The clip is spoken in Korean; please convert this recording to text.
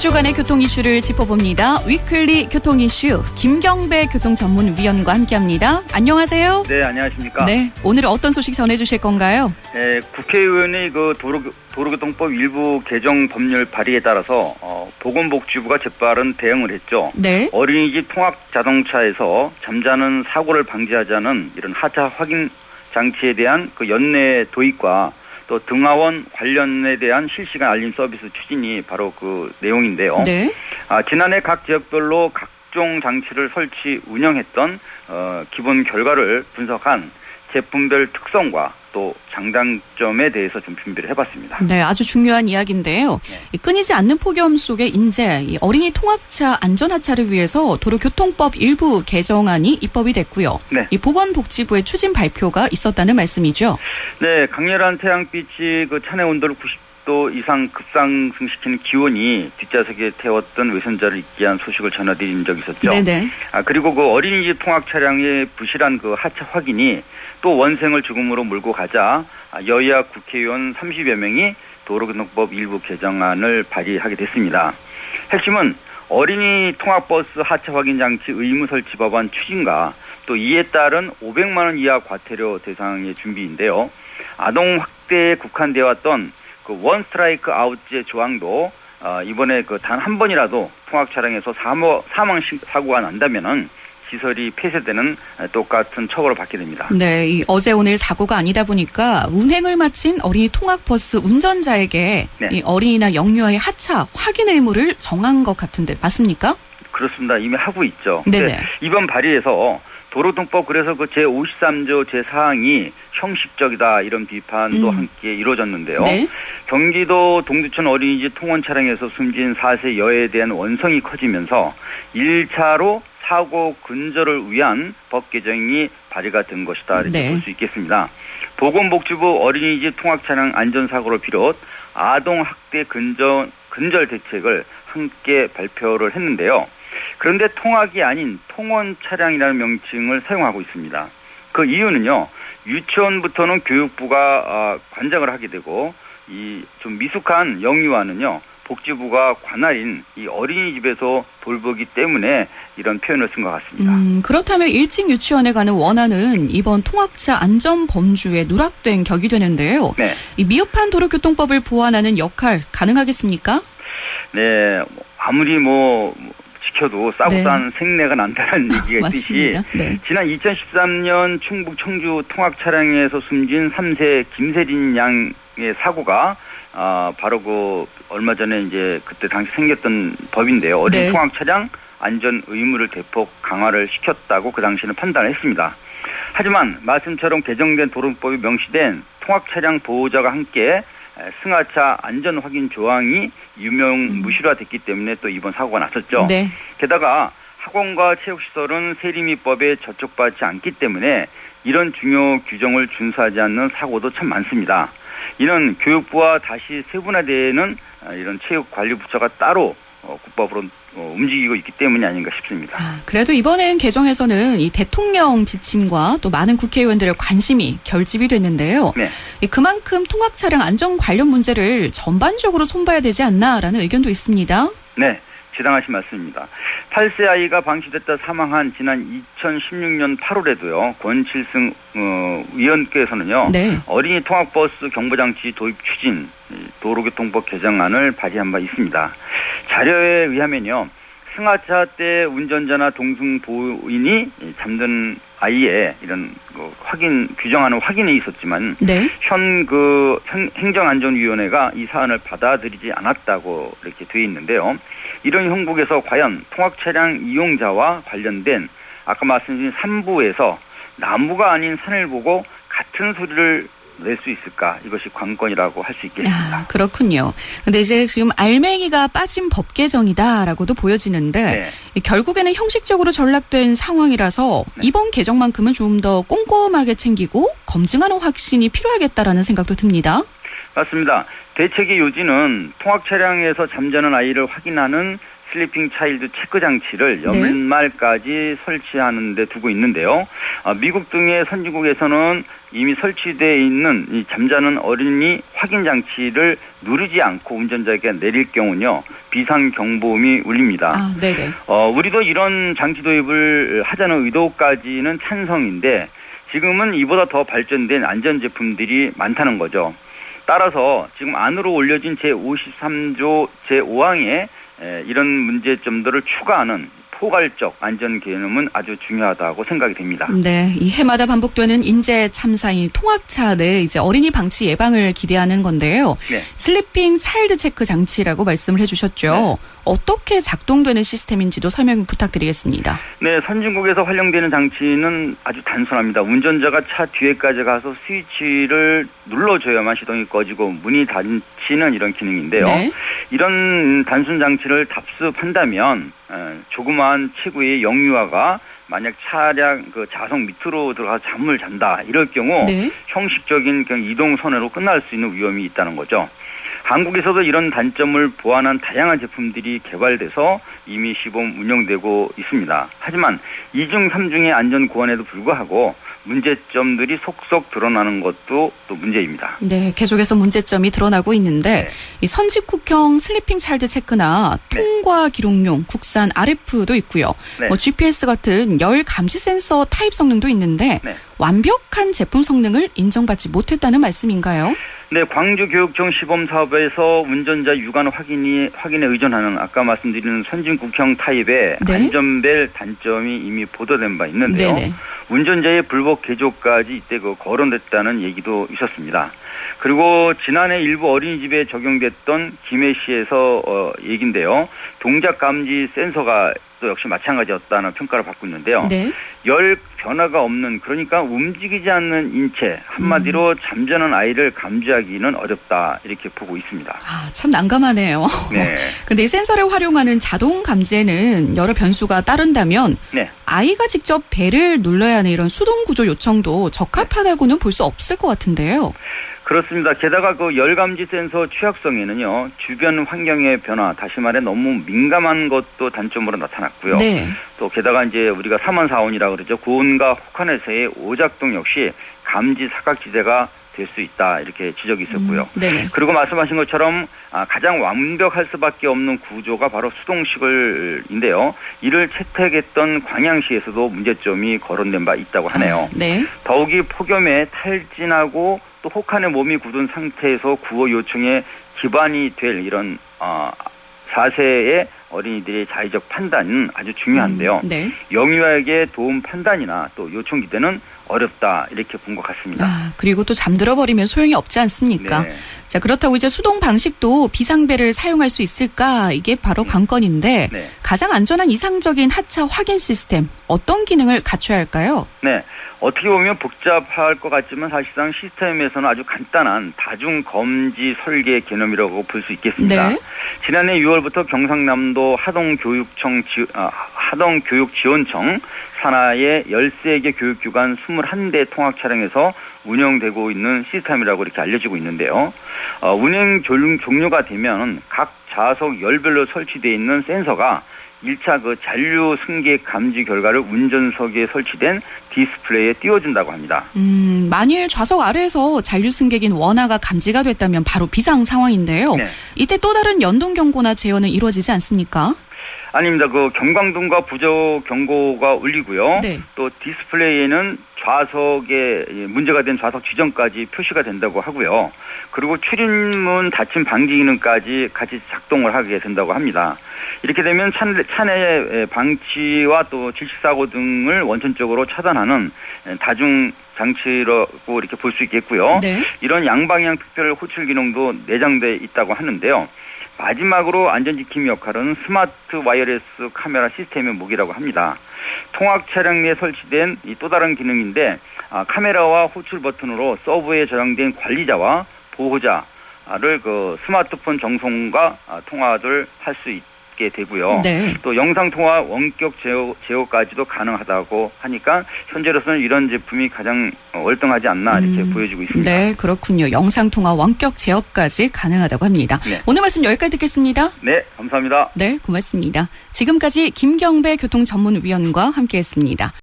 주간의 교통 이슈를 짚어봅니다. 위클리 교통 이슈 김경배 교통 전문 위원과 함께합니다. 안녕하세요. 네, 안녕하십니까. 네, 오늘 어떤 소식 전해주실 건가요? 네, 국회의원이 그 도로, 도로교통법 일부 개정 법률 발의에 따라서 어, 보건복지부가 재빠른 대응을 했죠. 네. 어린이집 통학 자동차에서 잠자는 사고를 방지하자는 이런 하차 확인 장치에 대한 그 연내 도입과 또 등하원 관련에 대한 실시간 알림 서비스 추진이 바로 그 내용인데요. 네. 아, 지난해 각 지역별로 각종 장치를 설치 운영했던 어, 기본 결과를 분석한 제품별 특성과 또 장단점에 대해서 좀 준비를 해봤습니다. 네, 아주 중요한 이야기인데요. 네. 이 끊이지 않는 폭염 속에 인제 이 어린이 통학차 안전하차를 위해서 도로교통법 일부 개정안이 입법이 됐고요. 네. 이 보건복지부의 추진 발표가 있었다는 말씀이죠. 네, 강렬한 태양빛이 그 차내 온도를 90 도 이상 급상승시키는 기온이 뒷좌석에 태웠던 외선자를 있게 한 소식을 전해드린 적이 있었죠. 네네. 아, 그리고 그 어린이집 통학 차량의 부실한 그 하차 확인이 또 원생을 죽음으로 몰고 가자 아, 여야 국회의원 30여 명이 도로교통법 일부 개정안을 발의하게 됐습니다. 핵심은 어린이 통학버스 하차 확인 장치 의무 설치 법안 추진과 또 이에 따른 500만 원 이하 과태료 대상의 준비인데요. 아동 확대에 국한되어 왔던 그 원 스트라이크 아웃제 조항도 어, 이번에 그 단 한 번이라도 통학 차량에서 사망, 사고가 난다면은 시설이 폐쇄되는 똑같은 처벌을 받게 됩니다. 네, 이 어제 오늘 사고가 아니다 보니까 운행을 마친 어린이 통학버스 운전자에게 네. 이 어린이나 영유아의 하차 확인 의무를 정한 것 같은데 맞습니까? 그렇습니다. 이미 하고 있죠. 네네. 이번 발의에서 도로통법 그래서 그 제 53조 제 4항이 형식적이다 이런 비판도 음. 함께 이루어졌는데요. 네. 경기도 동두천 어린이집 통원 차량에서 숨진 4세 여에 대한 원성이 커지면서 1차로 사고 근절을 위한 법 개정이 발의가 된 것이다 이렇게 네. 볼수 있겠습니다. 보건복지부 어린이집 통학 차량 안전 사고를 비롯 아동 학대 근절 근절 대책을 함께 발표를 했는데요. 그런데 통학이 아닌 통원 차량이라는 명칭을 사용하고 있습니다. 그 이유는요. 유치원부터는 교육부가 아, 관장을 하게 되고 이 좀 미숙한 영유아는요. 복지부가 관할인 이 어린이집에서 돌보기 때문에 이런 표현을 쓴 것 같습니다. 음, 그렇다면 일찍 유치원에 가는 원안은 이번 통학차 안전 범주에 누락된 격이 되는데요. 네. 이 미흡한 도로교통법을 보완하는 역할 가능하겠습니까? 네. 뭐 아무리 뭐 지켜도 싸고 네. 싼 생내가 난다는 얘기가 있듯이. 네. 지난 2013년 충북 청주 통학 차량에서 숨진 3세 김세린 양의 사고가 아 바로 그 얼마 전에 이제 그때 당시 생겼던 법인데요. 어린 네. 통학 차량 안전 의무를 대폭 강화를 시켰다고 그 당시에는 판단했습니다. 하지만 말씀처럼 개정된 도로법이 명시된 통학 차량 보호자가 함께 에, 승하차 안전 확인 조항이 유명 무실화됐기 때문에 또 이번 사고가 났었죠. 네. 게다가 학원과 체육시설은 세림이법에 저촉받지 않기 때문에 이런 중요 규정을 준수하지 않는 사고도 참 많습니다. 이는 교육부와 다시 세분화되는 아, 이런 체육관리부처가 따로 어, 국법으로 어, 움직이고 있기 때문이 아닌가 싶습니다. 아, 그래도 이번엔 개정에서는 이 대통령 지침과 또 많은 국회의원들의 관심이 결집이 됐는데요. 네. 이 그만큼 통학 차량 안전 관련 문제를 전반적으로 손봐야 되지 않나라는 의견도 있습니다. 네, 지당하신 말씀입니다. 8세 아이가 방치됐다 사망한 지난 2016년 8월에도요, 권칠승 어, 위원께서는요, 네. 어린이 통학버스 경보장치 도입 추진 이 도로교통법 개정안을 발의한 바 있습니다. 자료에 의하면요. 승하차 때 운전자나 동승 보인이 이 잠든 아이의 이런 그 확인 규정하는 확인이 있었지만 네. 현그 행정안전위원회가 이 사안을 받아들이지 않았다고 이렇게 돼 있는데요. 이런 형국에서 과연 통학 차량 이용자와 관련된 아까 말씀드린 3부에서 나무가 아닌 산을 보고 같은 소리를 낼 수 있을까? 이것이 관건이라고 할 수 있겠습니다. 아, 그렇군요. 근데 이제 지금 알맹이가 빠진 법 개정이다라고도 보여지는데 네. 이 결국에는 형식적으로 전락된 상황이라서 네. 이번 개정만큼은 좀 더 꼼꼼하게 챙기고 검증하는 확신이 필요하겠다라는 생각도 듭니다. 맞습니다. 대책의 요지는 통학 차량에서 잠자는 아이를 확인하는 슬리핑 차일드 체크 장치를 네. 연말까지 설치하는 데 두고 있는데요. 아, 미국 등의 선진국에서는 이미 설치되어 있는 이 잠자는 어린이 확인 장치를 누르지 않고 운전자에게 내릴 경우는요. 비상 경보음이 울립니다. 아, 네네. 어, 우리도 이런 장치 도입을 하자는 의도까지는 찬성인데 지금은 이보다 더 발전된 안전 제품들이 많다는 거죠. 따라서 지금 안으로 올려진 제 53조 제 5항에 이런 문제점들을 추가하는 포괄적 안전 개념은 아주 중요하다고 생각이 됩니다. 네, 이 해마다 반복되는 인재 참사인 통학차 내 이제 어린이 방치 예방을 기대하는 건데요. 네. 슬리핑 차일드 체크 장치라고 말씀을 해주셨죠. 네. 어떻게 작동되는 시스템인지도 설명 부탁드리겠습니다. 네, 선진국에서 활용되는 장치는 아주 단순합니다. 운전자가 차 뒤에까지 가서 스위치를 눌러줘야만 시동이 꺼지고 문이 닫히는 이런 기능인데요. 네. 이런 단순 장치를 답습한다면 어, 조그마한 체구의 영유아가 만약 차량 그 자석 밑으로 들어가서 잠을 잔다 이럴 경우 네. 형식적인 그냥 이동 선회로 끝날 수 있는 위험이 있다는 거죠. 한국에서도 이런 단점을 보완한 다양한 제품들이 개발돼서 이미 시범 운영되고 있습니다. 하지만 이중 삼중의 안전 고안에도 불구하고 문제점들이 속속 드러나는 것도 또 문제입니다. 네, 계속해서 문제점이 드러나고 있는데 네. 이 선진국형 슬리핑 차일드 체크나 네. 통과 기록용 국산 RF도 있고요. 네. 뭐 GPS 같은 열 감지 센서 타입 성능도 있는데 네. 완벽한 제품 성능을 인정받지 못했다는 말씀인가요? 네, 광주교육청 시범 사업에서 운전자 육안 확인이 확인에 의존하는 아까 말씀드리는 선진국형 타입의 네. 안전벨 단점이 이미 보도된 바 있는데요. 네네. 운전자의 불법 개조까지 이때 그 거론됐다는 얘기도 있었습니다. 그리고 지난해 일부 어린이집에 적용됐던 김해시에서 어, 얘긴데요. 동작 감지 센서가 또 역시 마찬가지였다는 평가를 받고 있는데요. 네. 열 변화가 없는 그러니까 움직이지 않는 인체 한마디로 잠자는 아이를 감지하기는 어렵다 이렇게 보고 있습니다. 아, 참 난감하네요. 네, 근데 이 센서를 활용하는 자동 감지에는 여러 변수가 따른다면 네, 아이가 직접 배를 눌러야 하는 이런 수동 구조 요청도 적합하다고는 볼 수 없을 것 같은데요. 그렇습니다. 게다가 그 열감지 센서 취약성에는요 주변 환경의 변화, 다시 말해 너무 민감한 것도 단점으로 나타났고요. 네. 또 게다가 이제 우리가 3원 4원이라고 그러죠. 고온과 혹한에서의 오작동 역시 감지 사각지대가 될 수 있다 이렇게 지적이 있었고요. 음, 네네. 그리고 말씀하신 것처럼 아, 가장 완벽할 수밖에 없는 구조가 바로 수동식을인데요. 이를 채택했던 광양시에서도 문제점이 거론된 바 있다고 하네요. 아, 네. 더욱이 폭염에 탈진하고 또 혹한에 몸이 굳은 상태에서 구호 요청에 기반이 될 이런 어, 4세의 어린이들의 자의적 판단은 아주 중요한데요. 음, 네. 영유아에게 도움 판단이나 또 요청 기대는 어렵다 이렇게 본 것 같습니다. 아, 그리고 또 잠들어 버리면 소용이 없지 않습니까? 네. 자, 그렇다고 이제 수동 방식도 비상배를 사용할 수 있을까? 이게 바로 관건인데 네. 가장 안전한 이상적인 하차 확인 시스템 어떤 기능을 갖춰야 할까요? 네. 어떻게 보면 복잡할 것 같지만 사실상 시스템에서는 아주 간단한 다중 검지 설계 개념이라고 볼 수 있겠습니다. 네. 지난해 6월부터 경상남도 하동교육청 지, 아, 하동교육지원청 산하의 13개 교육기관 21대 통학 차량에서 운영되고 있는 시스템이라고 이렇게 알려지고 있는데요. 어, 운행 종- 종료가 되면 각 좌석 열별로 설치되어 있는 센서가 1차 그 잔류 승객 감지 결과를 운전석에 설치된 디스플레이에 띄워준다고 합니다. 음, 만일 좌석 아래에서 잔류 승객인 원화가 감지가 됐다면 바로 비상 상황인데요. 네. 이때 또 다른 연동 경고나 제어는 이루어지지 않습니까? 아닙니다. 그 경광등과 부족 경고가 울리고요. 네. 또 디스플레이에는 좌석에 문제가 된 좌석 지점까지 표시가 된다고 하고요. 그리고 출입문 닫힘 방지 기능까지 같이 작동을 하게 된다고 합니다. 이렇게 되면 차내, 차내 방치와 또 질식사고 등을 원천적으로 차단하는 다중 장치라고 이렇게 볼 수 있겠고요. 네. 이런 양방향 특별 호출 기능도 내장돼 있다고 하는데요. 마지막으로 안전지킴 역할은 스마트 와이어레스 카메라 시스템의 무기라고 합니다. 통학 차량 내에 설치된 이또 다른 기능인데 아, 카메라와 호출 버튼으로 서버에 저장된 관리자와 보호자를 그 스마트폰 정송과 아, 통화를 할 수 있게 되고요. 네. 또 영상 통화 원격 제어, 제어까지도 가능하다고 하니까 현재로서는 이런 제품이 가장 어, 월등하지 않나 이렇게 음, 보여지고 있습니다. 네, 그렇군요. 영상 통화 원격 제어까지 가능하다고 합니다. 네. 오늘 말씀 여기까지 듣겠습니다. 네, 감사합니다. 네, 고맙습니다. 지금까지 김경배 교통전문위원과 함께했습니다.